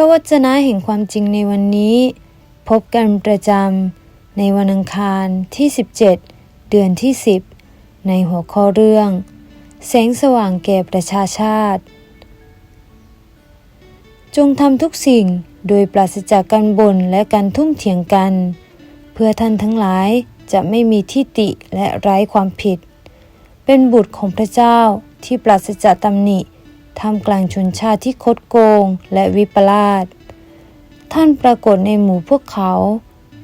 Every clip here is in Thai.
ระวจนะแห่งความจริงในวันนี้ พบกันประจำในวันอังคารที่ 17 เดือนที่ 10 ในหัวข้อเรื่อง แสงสว่างแก่ประชาชาติ จงทำทุกสิ่งโดยปราศจากการบ่นและการทุ่มเถียงกัน เพื่อท่านทั้งหลายจะไม่มีที่ติและไร้ความผิด เป็นบุตรของพระเจ้าที่ปราศจากตำหนิ ท่ามกลางชนชาติที่คดโกงและวิปลาสท่านปรากฏในหมู่พวกเขา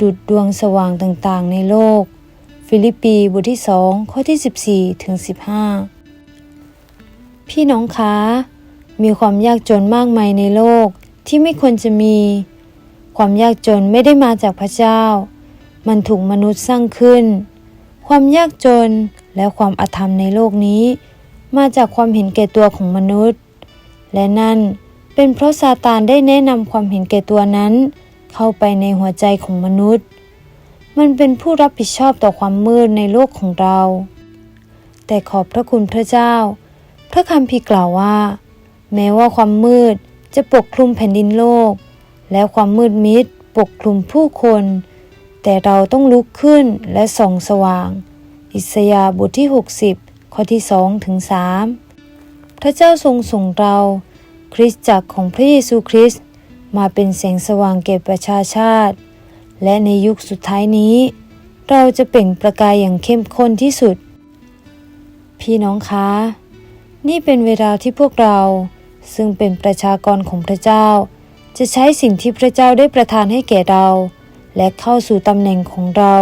ดุดดวงสว่างต่างๆ ในโลก ฟิลิปปีบทที่สองข้อที่ 14ถึง15 พี่น้องคะ มีความยากจนมากมายในโลกที่ไม่ควรจะมี ความยากจนไม่ได้มาจากพระเจ้า มันถูกมนุษย์สร้างขึ้น ความยากจนและความอาธรรมในโลกนี้ มาจากความเห็นแก่ตัวของมนุษย์ และนั่นเป็นเพราะซาตานได้แนะนำความเห็นแก่ตัวนั้น เข้าไปในหัวใจของมนุษย์ มันเป็นผู้รับผิดชอบต่อความมืดในโลกของเรา แต่ขอบพระคุณพระเจ้า พระคัมภีร์กล่าวว่า แม้ว่าความมืดจะปกคลุมแผ่นดินโลก และความมืดมิดปกคลุมผู้คน แต่เราต้องลุกขึ้นและส่องสว่าง อิสยาห์บทที่ 60 ข้อที่2ถึง3พระเจ้าทรงส่งเรา คริสตจักรของพระเยซูคริสต์มาเป็นแสงสว่างแก่ประชาชาติ และในยุคสุดท้ายนี้ เราจะเปล่งประกายอย่างเข้มข้นที่สุด พี่น้องคะ นี่เป็นเวลาที่พวกเรา ซึ่งเป็นประชากรของพระเจ้า จะใช้สิ่งที่พระเจ้าได้ประทานให้แก่เรา และเข้าสู่ตำแหน่งของเรา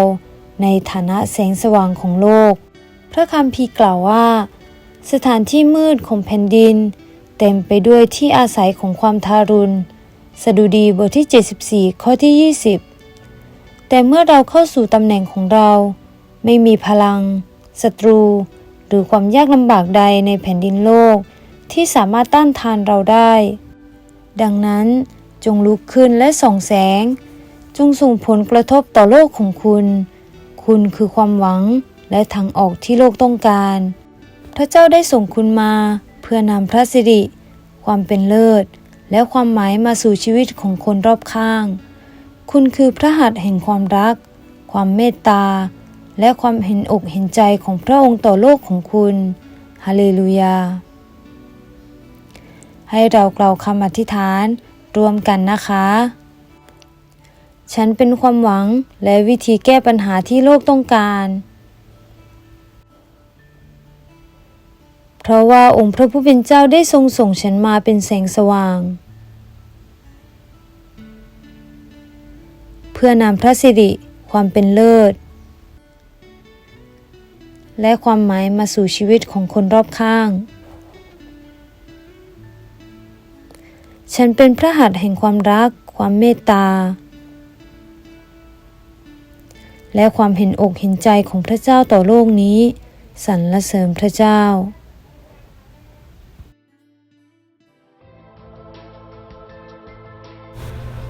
ในฐานะแสงสว่างของโลก พระคัมภีร์กล่าวว่า สถานที่มืดของแผ่นดิน เต็มไปด้วยที่อาศัยของความทารุณ สดุดีบทที่ 74 ข้อที่ 20 แต่เมื่อเราเข้าสู่ตำแหน่งของเรา ไม่มีพลังศัตรู หรือความยากลำบากใดในแผ่นดินโลก ที่สามารถต้านทานเราได้ ดังนั้นจงลุกขึ้นและส่องแสง จงส่งผลกระทบต่อโลกของคุณ คุณคือความหวัง และทางออกที่โลกต้องการ พระเจ้าได้ส่งคุณมา เพื่อนำพระสิริ ความเป็นเลิศ และความหมายมาสู่ชีวิตของคนรอบข้าง คุณคือพระหัตถ์แห่งความรัก ความเมตตา และความเห็นอกเห็นใจของพระองค์ต่อโลกของคุณฮาเลลูยา ให้เรากล่าวคำอธิษฐานรวมกันนะคะ ฉันเป็นความหวังและวิธีแก้ปัญหาที่โลกต้องการ เพราะว่าองค์พระผู้เป็นเจ้าได้ทรงส่งฉันมาเป็นแสงสว่าง เพื่อนำพระสิริความเป็นเลิศ และความหมายมาสู่ชีวิตของคนรอบข้าง ฉันเป็นพระหัตถ์แห่งความรัก ความเมตตา และความเห็นอกเห็นใจของพระเจ้าต่อโลกนี้สรรเสริญพระเจ้า